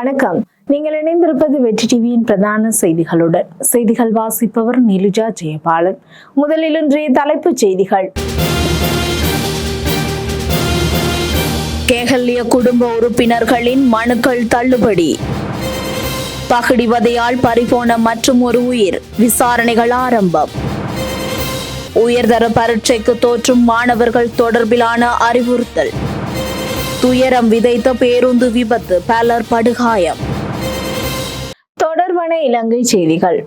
வணக்கம். நீங்கள் இணைந்திருப்பது வெற்றி டிவியின் பிரதான செய்திகளுடன். செய்திகள் வாசிப்பவர் நிலுஜா ஜெயபாலன். முதலில் இன்றைய தலைப்புச் செய்திகள். கேகல்ய குடும்ப உறுப்பினர்களின் மனுக்கள் தள்ளுபடி. பகடிவதையால் பறிபோன மற்றும் ஒரு உயிர். விசாரணைகள் ஆரம்பம். உயர்தர பரீட்சைக்கு தோற்றும் மாணவர்கள் தொடர்பிலான அறிவுறுத்தல். துயரம் விதைத்த பேருந்து விபத்து பலர் படுகாயம். தொடர்பான இலங்கை செய்திகள்.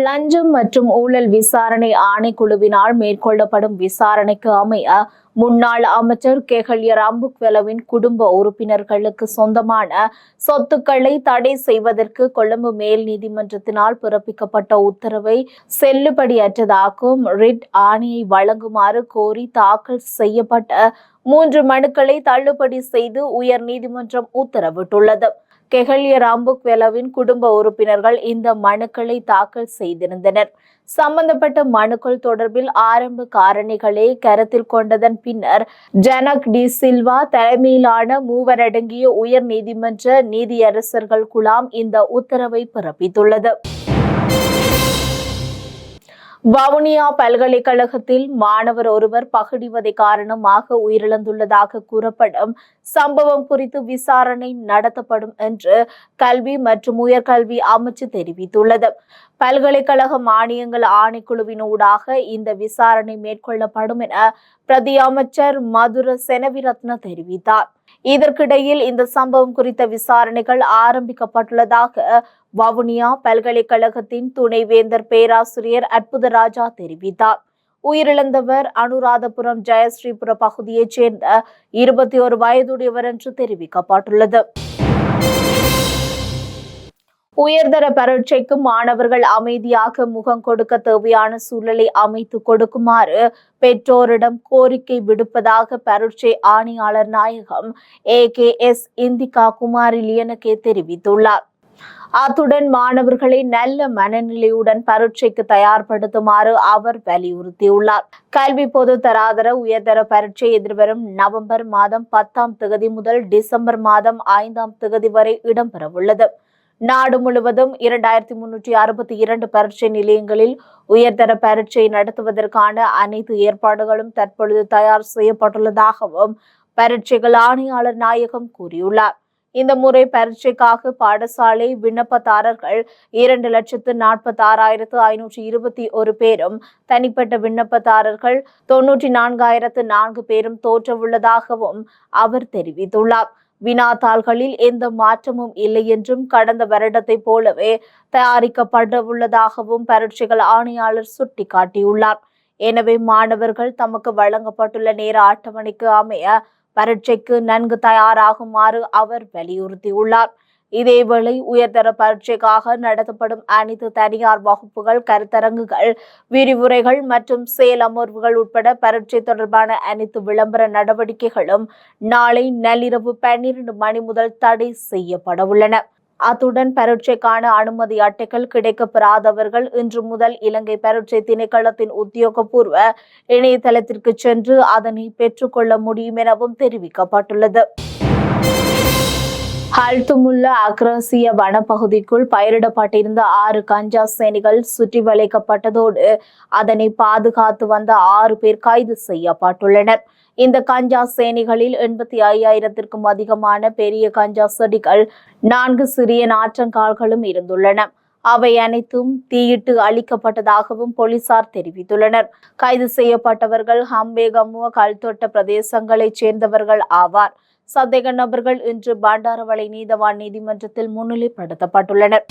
லஞ்சம் மற்றும் ஊழல் விசாரணை ஆணைக்குழுவினால் மேற்கொள்ளப்படும் விசாரணைக்கு அமைய முன்னாள் அமைச்சர் கேகல்ய ராம்புக்வெலவின் குடும்ப உறுப்பினர்களுக்கு சொந்தமான சொத்துக்களை தடை செய்வதற்கு கொழும்பு மேல் நீதிமன்றத்தினால் பிறப்பிக்கப்பட்ட உத்தரவை செல்லுபடியற்றதாக்கும் ரிட் ஆணையை வழங்குமாறு கோரி தாக்கல் செய்யப்பட்ட மூன்று மனுக்களை தள்ளுபடி செய்து உயர் நீதிமன்றம் உத்தரவிட்டுள்ளது. கெஹல்ய ராம்புக்வெலவின் குடும்ப உறுப்பினர்கள் இந்த மனுக்களை தாக்கல் செய்திருந்தனர். சம்பந்தப்பட்ட மனுக்கள் தொடர்பில் ஆரம்ப காரணிகளை கருத்தில் கொண்டதன் பின்னர் ஜனக் டி சில்வா தலைமையிலான மூவரடங்கிய உயர் நீதிமன்ற நீதியரசர்கள் குழாம் இந்த உத்தரவை பிறப்பித்துள்ளது. வவுனியா பல்கலைக்கழகத்தில் மாணவர் ஒருவர் பகிடிவதை காரணமாக உயிரிழந்துள்ளதாக கூறப்படும் சம்பவம் குறித்து விசாரணை நடத்தப்படும் என்று கல்வி மற்றும் உயர்கல்வி அமைச்சு தெரிவித்துள்ளது. பல்கலைக்கழக மானியங்கள் ஆணைக்குழுவின் ஊடாக இந்த விசாரணை மேற்கொள்ளப்படும் என பிரதி அமைச்சர் மதுர செனவிரத்ன தெரிவித்தார். இதற்கிடையில் இந்த சம்பவம் குறித்த விசாரணைகள் ஆரம்பிக்கப்பட்டுள்ளதாக வவுனியா பல்கலைக்கழகத்தின் துணைவேந்தர் பேராசிரியர் அற்புதராஜா தெரிவித்தார். உயிரிழந்தவர் அனுராதபுரம் ஜெயஸ்ரீபுர பகுதியைச் சேர்ந்த இருபத்தி ஒரு வயதுடையவர் என்று தெரிவிக்கப்பட்டுள்ளது. உயர்தர பரீட்சைக்கு மாணவர்கள் அமைதியாக முகம் கொடுக்க தேவையான சூழலை அமைத்து கொடுக்குமாறு பெற்றோரிடம் கோரிக்கை விடுப்பதாக பரீட்சை ஆணையாளர் நாயகம் A K S Indika Kumari Liyanage தெரிவித்துள்ளார். அத்துடன் மாணவர்களை நல்ல மனநிலையுடன் பரீட்சைக்கு தயார்படுத்துமாறு அவர் வலியுறுத்தியுள்ளார். கல்வி பொது தராதர உயர்தர பரீட்சை எதிர்வரும் நவம்பர் மாதம் பத்தாம் தேதி முதல் டிசம்பர் மாதம் ஐந்தாம் தேதி வரை இடம்பெறவுள்ளது. நாடு முழுவதும் இரண்டாயிரத்தி முன்னூற்றி அறுபத்தி இரண்டு பரீட்சை நிலையங்களில் உயர்தர பரீட்சை நடத்துவதற்கான அனைத்து ஏற்பாடுகளும் தற்பொழுது தயார் செய்யப்பட்டுள்ளதாகவும் பரீட்சைகள் ஆணையாளர் நாயகம் கூறியுள்ளார். இந்த முறை பரீட்சைக்காக பாடசாலை விண்ணப்பதாரர்கள் இரண்டு லட்சத்து நாற்பத்தி ஆறாயிரத்து ஐநூற்றி இருபத்தி ஒரு பேரும் தனிப்பட்ட விண்ணப்பதாரர்கள் தொன்னூற்றி நான்காயிரத்து நான்கு பேரும் தோற்றவுள்ளதாகவும் அவர் தெரிவித்துள்ளார். வினாத்தாள்களில் எந்த மாற்றமும் இல்லை என்றும் கடந்த வருடத்தை போலவே தயாரிக்கப்பட உள்ளதாகவும் பரீட்சைகள் ஆணையாளர் சுட்டிக்காட்டியுள்ளார். எனவே மாணவர்கள் தமக்கு வழங்கப்பட்டுள்ள நேர அட்டவணைக்கு அமைய பரீட்சைக்கு நன்கு தயாராகுமாறு அவர் வலியுறுத்தியுள்ளார். இதேவேளை உயர்தர பரீட்சைக்காக நடத்தப்படும் அனைத்து தனியார் வகுப்புகள் கருத்தரங்குகள் விரிவுரைகள் மற்றும் செயலமர்வுகள் உட்பட பரீட்சை தொடர்பான அனைத்து விளம்பர நடவடிக்கைகளும் நாளை நள்ளிரவு பன்னிரண்டு மணி முதல் தடை செய்யப்பட உள்ளன. அத்துடன் பரீட்சைக்கான அனுமதி அட்டைகள் கிடைக்கப்பெறாதவர்கள் இன்று முதல் இலங்கை பரீட்சை திணைக்களத்தின் உத்தியோகபூர்வ இணையதளத்திற்கு சென்று அதனை பெற்றுக்கொள்ள முடியும் எனவும் தெரிவிக்கப்பட்டுள்ளது. ஹல்துமுல்லா அக்ரசிய வனப்பகுதிக்குள் பயிரிடப்பட்டிருந்த ஆறு கஞ்சா சேனிகள் சுற்றி வளைக்கப்பட்டதோடு அதனை பாதுகாத்து வந்த ஆறு பேர் கைது செய்யப்பட்டுள்ளனர். இந்த கஞ்சா சேனிகளில் எண்பத்தி ஐயாயிரத்திற்கும் அதிகமான பெரிய கஞ்சா செடிகள் நான்கு சிறிய நாற்றங்கால்களும் இருந்துள்ளன. அவை அனைத்தும் தீயிட்டு அழிக்கப்பட்டதாகவும் போலீசார் தெரிவித்துள்ளனர். கைது செய்யப்பட்டவர்கள் ஹம்பேகமுவ கல்தொட்ட பிரதேசங்களைச் சேர்ந்தவர்கள் ஆவார். சந்தேக நபர்கள் இன்று பாண்டாரவளை நீதவான் நீதிமன்றத்தில் முன்னிலைப்படுத்தப்பட்டுள்ளனர்.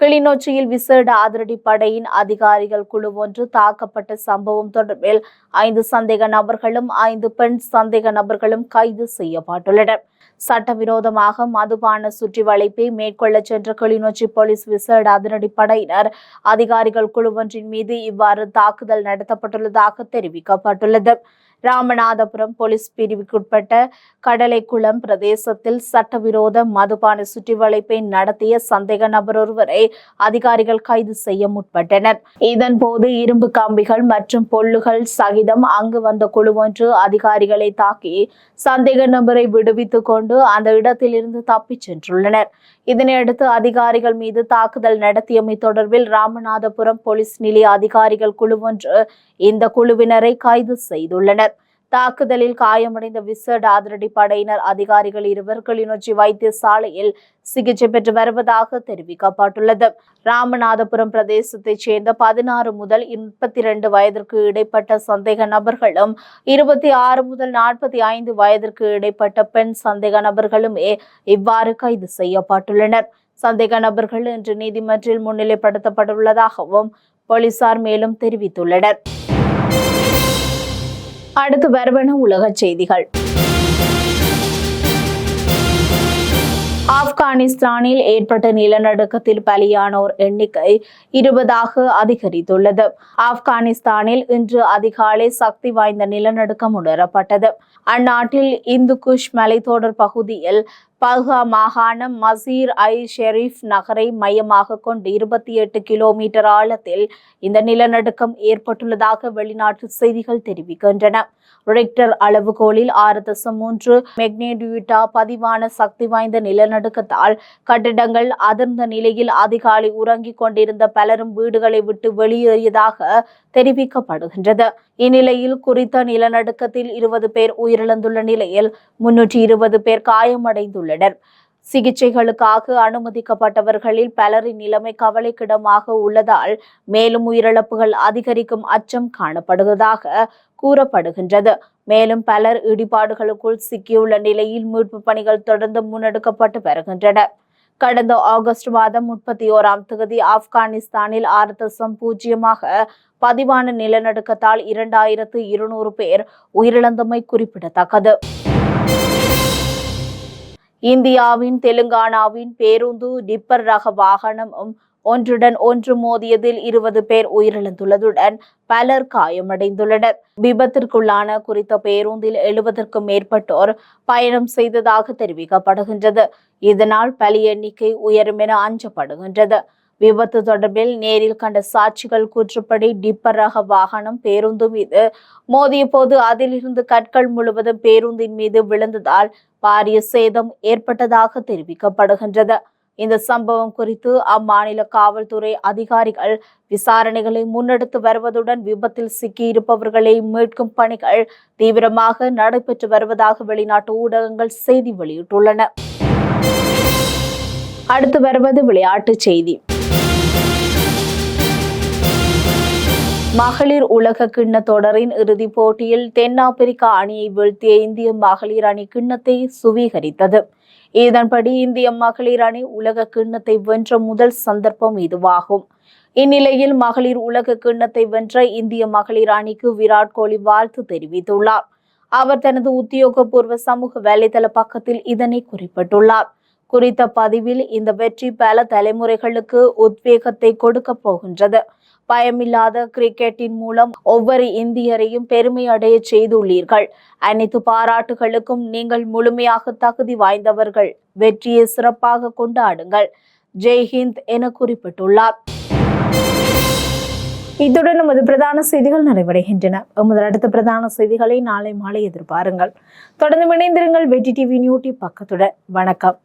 கிளிநொச்சியில் விசேட அதிரடி படையின் அதிகாரிகள் குழு ஒன்று தாக்கப்பட்ட சம்பவம் தொடர்பில் ஐந்து சந்தேக நபர்களும் ஐந்து பெண் சந்தேக நபர்களும் கைது செய்யப்பட்டுள்ளனர். சட்டவிரோதமாக மதுபான சுற்றி வளைப்பை மேற்கொள்ள சென்ற கிளிநொச்சி போலீஸ் விசேட அதிரடி படையினர். அதிகாரிகள் குழு ஒன்றின் மீது இவ்வாறு தாக்குதல் நடத்தப்பட்டுள்ளதாக தெரிவிக்கப்பட்டுள்ளது. ராமநாதபுரம் போலீஸ் பிரிவுக்குட்பட்ட கடலைக்குளம் பிரதேசத்தில் சட்டவிரோத மதுபான சுற்றி வளைப்பை நடத்திய சந்தேக நபர் ஒருவரை அதிகாரிகள் கைது செய்ய முற்பட்டனர். இதன்போது இரும்பு கம்பிகள் மற்றும் பொல்லுகள் சகிதம் அங்கு வந்த குழு ஒன்று அதிகாரிகளை தாக்கி சந்தேக நபரை விடுவித்துக் கொண்டு அந்த இடத்திலிருந்து தப்பிச் சென்றுள்ளனர். இதனையடுத்து அதிகாரிகள் மீது தாக்குதல் நடத்தியமை தொடர்பில் ராமநாதபுரம் போலீஸ் நிலைய அதிகாரிகள் குழு ஒன்று இந்த குழுவினரை கைது செய்துள்ளனர். தாக்குதலில் காயமடைந்த விசட் அதிரடி படையினர் அதிகாரிகள் இருவர் கிளிநொச்சி வைத்தியசாலையில் சிகிச்சை பெற்று வருவதாக தெரிவிக்கப்பட்டுள்ளது. ராமநாதபுரம் பிரதேசத்தைச் சேர்ந்த பதினாறு முதல் முப்பத்தி இரண்டு வயதிற்கு இடைப்பட்ட சந்தேக நபர்களும் இருபத்தி ஆறு முதல் நாற்பத்தி ஐந்து வயதிற்கு இடைப்பட்ட பெண் சந்தேக நபர்களுமே இவ்வாறு கைது செய்யப்பட்டுள்ளனர். சந்தேக நபர்கள் இன்று நீதிமன்றில் முன்னிலைப்படுத்தப்பட்டுள்ளதாகவும் போலீசார் மேலும் தெரிவித்துள்ளனர். அடுத்து வரவன உலக செய்திகள்? ஆப்கானிஸ்தானில் ஏற்பட்ட நிலநடுக்கத்தில் பலியானோர் எண்ணிக்கை இருபதாக அதிகரித்துள்ளது. ஆப்கானிஸ்தானில் இன்று அதிகாலை சக்தி வாய்ந்த நிலநடுக்கம் உணரப்பட்டது. அந்நாட்டில் இந்து குஷ் மலைத்தொடர் பகுதியில் பல்கா மாகாணம் மசீர் ஐ ஷெரீப் நகரை மையமாக கொண்டு இருபத்தி எட்டு கிலோமீட்டர் ஆழத்தில் இந்த நிலநடுக்கம் ஏற்பட்டுள்ளதாக வெளிநாட்டு செய்திகள் தெரிவிக்கின்றன. ரிக்டர் அளவுகோலில் ஆறு தசம் மூன்று மெக்னேடியூட்டா பதிவான சக்தி வாய்ந்த நிலநடுக்கத்தால் கட்டிடங்கள் அதிர்ந்த நிலையில் அதிகாலை உறங்கிக் கொண்டிருந்த பலரும் வீடுகளை விட்டு வெளியேறியதாக தெரிவிக்கப்படுகின்றது. இந்நிலையில் குறித்த நிலநடுக்கத்தில் இருபது பேர் உயிரிழந்துள்ள நிலையில் முன்னூற்றி இருபது பேர் காயமடைந்துள்ளனர். சிகிச்சைகளுக்காக அனுமதிக்கப்பட்டவர்களில் பலரின் நிலைமை கவலைக்கிடமாக உள்ளதால் மேலும் உயிரிழப்புகள் அதிகரிக்கும் அச்சம் காணப்படுவதாக கூறப்படுகின்றது. மேலும் பலர் இடிபாடுகளுக்குள் சிக்கியுள்ள நிலையில் மீட்பு பணிகள் தொடர்ந்து முன்னெடுக்கப்பட்டு வருகின்றன கடந்த ஆகஸ்ட் மாதம் முப்பத்தி ஓராம் தேதி ஆப்கானிஸ்தானில் ஆறு தசம் பூஜ்ஜியமாக பதிவான நிலநடுக்கத்தால் இரண்டாயிரத்து இருநூறு பேர் உயிரிழந்தமை குறிப்பிடத்தக்கது. இந்தியாவின் தெலுங்கானாவின் பேருந்து டிப்பர் ரக வாகனமும் ஒன்றுடன் ஒன்று மோதியதில் இருபது பேர் உயிரிழந்துள்ளதுடன் பலர் காயமடைந்துள்ளனர். விபத்திற்குள்ளான குறித்த பேருந்தில் எழுபதற்கும் மேற்பட்டோர் பயணம் செய்ததாக தெரிவிக்கப்படுகின்றது. இதனால் பலி எண்ணிக்கை உயரும் என அஞ்சப்படுகின்றது. விபத்து தொடர்பில் நேரில் கண்ட சாட்சிகள் கூற்றுப்படி டிப்பர் ரக வாகனம் பேருந்து மீது மோதிய போது அதிலிருந்து கற்கள் முழுவதும் பேருந்தின் மீது விழுந்ததால் பாரிய சேதம் ஏற்பட்டதாக தெரிவிக்கப்படுகின்றது. இந்த சம்பவம் குறித்து அம்மாநில காவல்துறை அதிகாரிகள் விசாரணைகளை முன்னெடுத்து வருவதுடன் விபத்தில் சிக்கியிருப்பவர்களை மீட்கும் பணிகள் தீவிரமாக நடைபெற்று வருவதாக வெளிநாட்டு ஊடகங்கள் செய்தி வெளியிட்டுள்ளன. அடுத்து வருவது விளையாட்டுச் செய்தி. மகளிர் உலக கிண்ண தொடரின் இறுதிப் போட்டியில் தென்னாப்பிரிக்கா அணியை வீழ்த்திய இந்திய மகளிர் அணி கிண்ணத்தை சுவீகரித்தது. இதன்படி இந்திய மகளிர் அணி உலக கிண்ணத்தை வென்ற முதல் சந்தர்ப்பம் இதுவாகும். இந்நிலையில் மகளிர் உலக கிண்ணத்தை வென்ற இந்திய மகளிர் அணிக்கு விராட் கோலி வாழ்த்து தெரிவித்துள்ளார். அவர் தனது உத்தியோகபூர்வ சமூக வலைதள பக்கத்தில் இதனை குறிப்பிட்டுள்ளார். குறித்த பதிவில் இந்த வெற்றி பல தலைமுறைகளுக்கு உத்வேகத்தை கொடுக்க போகின்றது. பயமில்லாத கிரிக்கெட்டின் மூலம் ஒவ்வொரு இந்தியரையும் பெருமை அடைய செய்துள்ளீர்கள். அனைத்து பாராட்டுகளுக்கும் நீங்கள் முழுமையாக தகுதி வாய்ந்தவர்கள். வெற்றியை சிறப்பாக கொண்டாடுங்கள். ஜெய்ஹிந்த் என குறிப்பிட்டுள்ளார். இத்துடன் நமது பிரதான செய்திகள் நிறைவடைகின்றன. எமது அடுத்த பிரதான செய்திகளை நாளை மாலை எதிர்பாருங்கள். தொடர்ந்து இணைந்திருங்கள். வெற்றி டிவி நியூட்டி பக்கத்துடன். வணக்கம்.